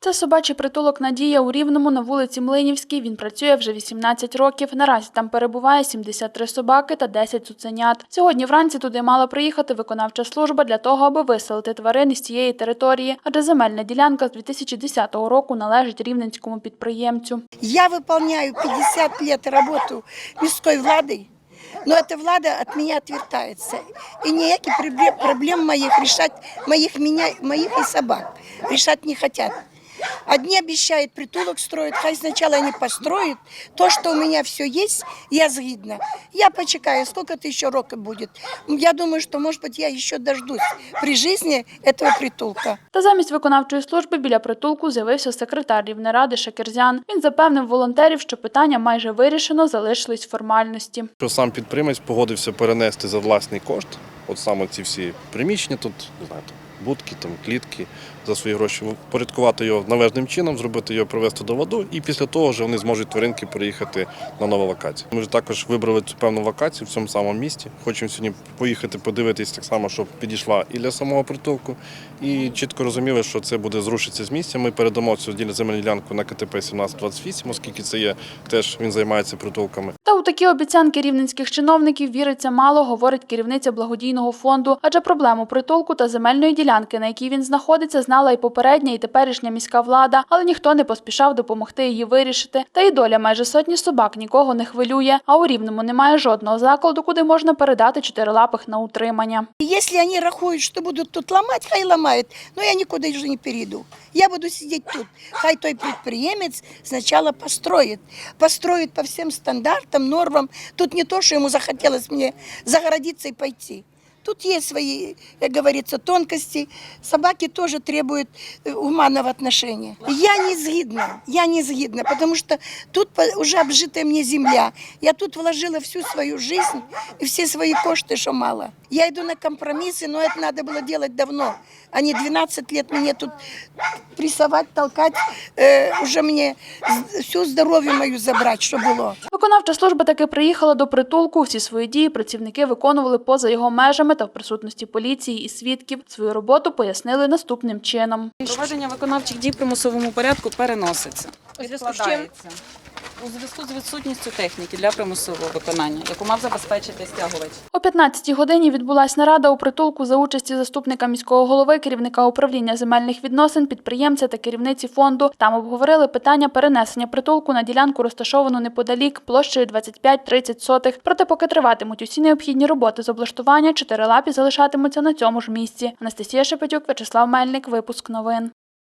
Це собачий притулок Надія у Рівному на вулиці Млинівській. Він працює вже 18 років. Наразі там перебуває 73 собаки та 10 цуценят. Сьогодні вранці туди мала приїхати виконавча служба для того, аби виселити тварин із цієї території, адже земельна ділянка з 2010 року належить рівненському підприємцю. Я выполняю 50 лет работу мирской владой, но эта влада от меня отвертается. И никаких проблем, моих решать, моих, меня, моих и собак, решать не хотят. Одни обещают притулок строить, хай сначала они построят. То, что у меня все есть, я згідна. Я почекаю, сколько это еще рока будет. Я думаю, что, может быть, я еще дождусь при жизни этого притулка. Та замість виконавчої служби біля притулку з'явився секретар Рівнеради Шакерзян. Він запевнив волонтерів, що питання майже вирішено, залишились формальності. Що сам підприємець погодився перенести за власний кошт, от саме ці всі приміщення тут, не знаю, там, будки, там, клітки за свої гроші, порядкувати його належним чином, зробити його привести до ладу, і після того вже вони зможуть тваринки переїхати на нову локацію. Ми вже також вибрали цю певну локацію в цьому самому місті. Хочемо сьогодні поїхати подивитись так само, щоб підійшла і для самого притулку, і чітко розуміли, що це буде зрушитися з місця. Ми передамо цю земельну ділянку на КТП 1728, оскільки це є теж він займається притулками. Такі обіцянки рівненських чиновників віриться мало, говорить керівниця благодійного фонду. Адже проблему притулку та земельної ділянки, на якій він знаходиться, знала і попередня, і теперішня міська влада, але ніхто не поспішав допомогти її вирішити. Та й доля майже сотні собак нікого не хвилює. А у рівному немає жодного закладу, куди можна передати чотирилапих на утримання. И Если они рахуют, что будут тут ломать, хай ломают, но я никуда уже не перейду. Я буду сидеть тут. Хай той предприемец сначала построит. Построит по всем стандартам, нормам. Тут не то, что ему захотелось мне загородиться и пойти. Тут есть свои, как говорится, тонкости. Собаки тоже требуют э, гуманного отношения. Я не сгидна, я не сгидна, потому что тут уже обжитая мне земля. Я тут вложила всю свою жизнь и все свои кошты, что мало. Я иду на компромиссы, но это надо было делать давно, а не 12 лет мне тут прессовать, толкать, э, уже мне з- всю здоровье мою забрать, что было. Виконавча служба таки приїхала до притулку. Всі свої дії працівники виконували поза його межами та в присутності поліції і свідків. Свою роботу пояснили наступним чином. Проведення виконавчих дій в примусовому порядку переноситься. У зв'язку з чим? Відкладається. У зв'язку з відсутністю техніки для примусового виконання, яку мав забезпечити стягувач. О 15-й годині відбулася нарада у притулку за участі заступника міського голови, керівника управління земельних відносин, підприємця та керівниці фонду. Там обговорили питання перенесення притулку на ділянку, розташовану неподалік площею 25-30 сотих. Проте, поки триватимуть усі необхідні роботи з облаштування, чотирилапі залишатимуться на цьому ж місці. Анастасія Шепетюк, Вячеслав Мельник, випуск новин.